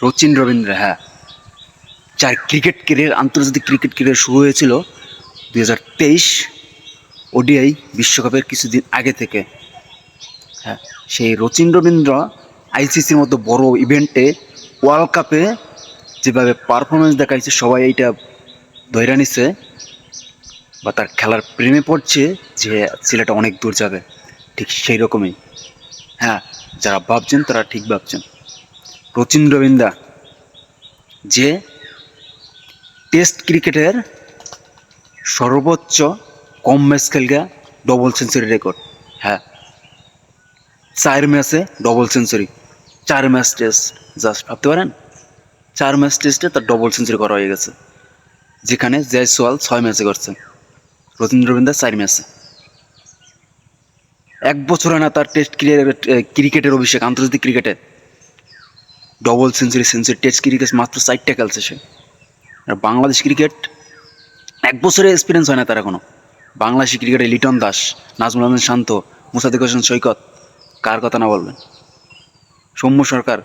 রচিন রবীন্দ্র হ্যাঁ। যার cricket career আন্তর্জাতিক ক্রিকেট ক্যারিয়ার শুরু হয়েছিল দুই হাজার তেইশ ওডিআই বিশ্বকাপের কিছুদিন আগে থেকে। হ্যাঁ সেই রচিন রবীন্দ্র আইসিসির মতো বড় ইভেন্টে ওয়ার্ল্ড কাপে যেভাবে পারফরমেন্স দেখাইছে, সবাই এইটা ধৈর্য নিচ্ছে বা তার খেলার প্রেমে পড়ছে যে ছেলেটা অনেক দূর যাবে, ঠিক সেই রকমই হ্যাঁ যারা ভাবছেন তারা ঠিক ভাবছেন। রচিন রবীন্দ্রা যে টেস্ট ক্রিকেটের সর্বোচ্চ কম ম্যাচ খেলগা ডবল সেঞ্চুরি রেকর্ড হ্যাঁ চার ম্যাচে ডবল সেঞ্চুরি চার ম্যাচ টেস্ট জাস্ট ভাবতে পারেন? চার ম্যাচ টেস্টে তার ডবল সেঞ্চুরি করা হয়ে গেছে, যেখানে জয়সওয়াল ছয় ম্যাচে করছে রতীন্দ্র রবীন্দ্র চার ম্যাচে। এক বছর না তার টেস্ট ক্রিকেটের ক্রিকেটের অভিষেক, আন্তর্জাতিক ক্রিকেটে। Double century century test cricket মাত্র চারটা খেলছে সে। আর বাংলাদেশ ক্রিকেট এক বছরের এক্সপিরিয়েন্স হয় না তার এখনও। বাংলাদেশি ক্রিকেটে লিটন দাস, নাজমুল আহমেদ শান্ত মুসাদিক হোসেন সৈকত, কার কথা না বলবেন? সৌম্য সরকার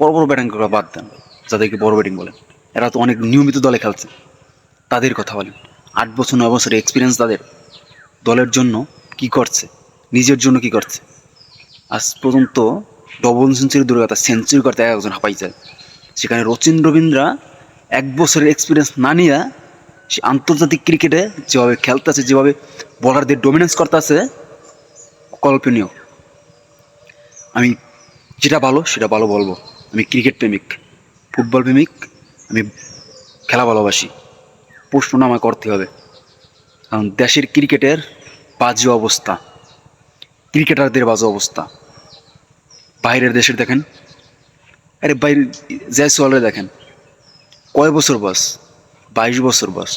বড় বড় ব্যাটিং করা বাদ দেন, যাদেরকে বড় ব্যাটিং বলেন এরা তো অনেক নিয়মিত দলে খেলছে। তাদের কথা বলেন। আট বছর, নয় বছরের এক্সপিরিয়েন্স তাদের। দলের জন্য কি করছে? নিজের জন্য কি করছে? আজ পর্যন্ত ডবল সেঞ্চুরি দূরে কথা সেঞ্চুরি করতে এক একজন হাঁপাই যায় সেখানে রচিন রবীন্দ্রা এক বছরের এক্সপিরিয়েন্স না নিয়ে সে আন্তর্জাতিক ক্রিকেটে যেভাবে খেলতেছে, যেভাবে বলারদের ডমিনেন্স করতেছে, কল্পনীয়। আমি যেটা ভালো সেটা ভালো বলব। আমি ক্রিকেট প্রেমিক, ফুটবল প্রেমিক, আমি খেলা ভালোবাসি। প্রশ্ন আমায় করতে হবে। কারণ দেশের ক্রিকেটের বাজে অবস্থা, ক্রিকেটারদের বাজে অবস্থা। বাইরের দেশের দেখেন? আরে বাইরে জয়সওয়ালে দেখেন। কয় বছর বয়স? বাইশ বছর বয়স।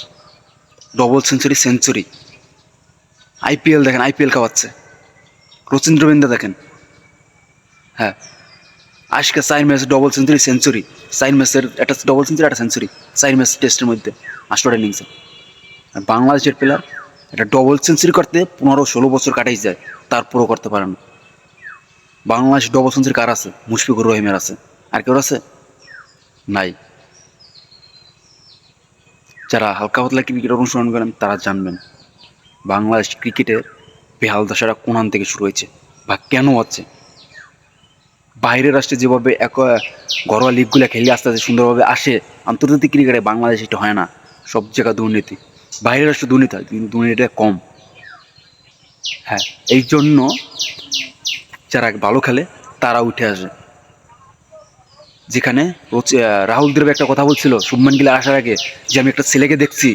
ডবল সেঞ্চুরি সেঞ্চুরি আইপিএল দেখেন আইপিএল খাওয়াচ্ছে। রচিন্দ্র রবীন্দ্র দেখেন। হ্যাঁ। আজকে চার ম্যাচ ডবল সেঞ্চুরি সেঞ্চুরি চার ম্যাচের একটা ডবল সেঞ্চুরি একটা সেঞ্চুরি চার ম্যাচ টেস্টের মধ্যে আষ্টটা ইনিংসে বাংলাদেশের প্লেয়ার এটা ডবল সেঞ্চুরি করতে পনেরো, ষোলো বছর কাটাই যায়। তারপরও করতে পারে না। বাংলাদেশ ডবল সেঞ্চুরি কার আছে? মুশফিকুর রহিমের আছে। আর কেউ আছে? নাই। যারা হালকা পাতলা ক্রিকেট অনুসরণ করেন, তারা জানবেন, বাংলাদেশ ক্রিকেটের বেহাল দশাটা কোনান থেকে শুরু হয়েছে বা কেন হচ্ছে? বাইরের রাষ্ট্রে যেভাবে এক ঘরোয়া লিগগুলো খেলে আস্তে আস্তে সুন্দরভাবে আসে, আন্তর্জাতিক ক্রিকেটে বাংলাদেশ এটা হয় না। সব জায়গা দুর্নীতি। বাইরের রাষ্ট্রে দুর্নীতি হয়, কিন্তু দুর্নীতিটা কম। হ্যাঁ এই জন্য যারা ভালো খেলে, তারা উঠে আসে। যেখানে রাহুল দ্রব একটা কথা বলছিল, শুভমান গিলে আসার আগে, যে আমি একটা ছেলেকে দেখছি,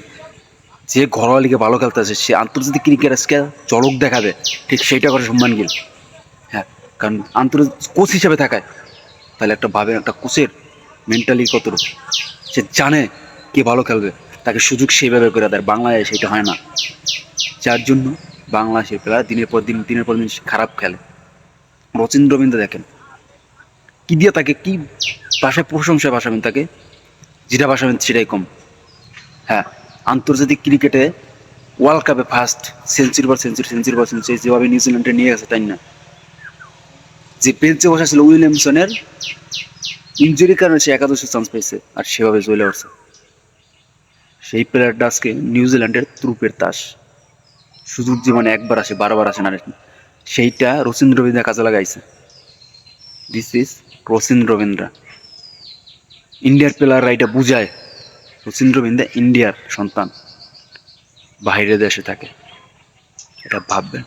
যে ঘরোয়া লিগে ভালো খেলতেছে সে আন্তর্জাতিক ক্রিকেট আজকে চলক দেখাবে, ঠিক সেইটা করে শুভমান গিল। হ্যাঁ কারণ আন্তর্জাতিক কোচ হিসেবে থাকায়, তাহলে একটা ভাবে একটা কোচের মেন্টালি কত সে জানে কে ভালো খেলবে, তাকে সুযোগ সেইভাবে করে দেয়, বাংলায় সেটা হয় না। যার জন্য বাংলাদেশের প্লেয়ার দিনের পর দিন, দিনের পর দিন খারাপ খেলে। রচিন রবীন্দ্র দেখেন। কি দিয়ে তাকে, কি ভাষায় প্রশংসায় ভাসাবেন তাকে? যেটা ভাসাবেন সেটাই কম। হ্যাঁ আন্তর্জাতিক ক্রিকেটে ওয়ার্ল্ড কাপে ফার্স্ট সেঞ্চুরি পর সেঞ্চুরি সেঞ্চুরি পর সেঞ্চুরি যেভাবে নিউজিল্যান্ডে নিয়ে গেছে, তাই না? যে বেঞ্চে বসা ছিল উইলিয়ামসনের ইঞ্জুরির কারণে সে একাদশে চান্স পেয়েছে আর সেভাবে চলে আসছে সেই প্লেয়ারটা আজকে নিউজিল্যান্ডের ত্রুপের তাস সুযোগ জীবনে একবার আসে, বারবার আসে না সেইটা রচিন্দ্র রবীন্দ্রা কাজে লাগাইছে। দিস ইজ রচিন রবীন্দ্রা ইন্ডিয়ার প্লেয়াররা এটা বুঝায় রচিন রবীন্দ্রা ইন্ডিয়ার সন্তান। বাইরের দেশে থাকে। এটা ভাববেন।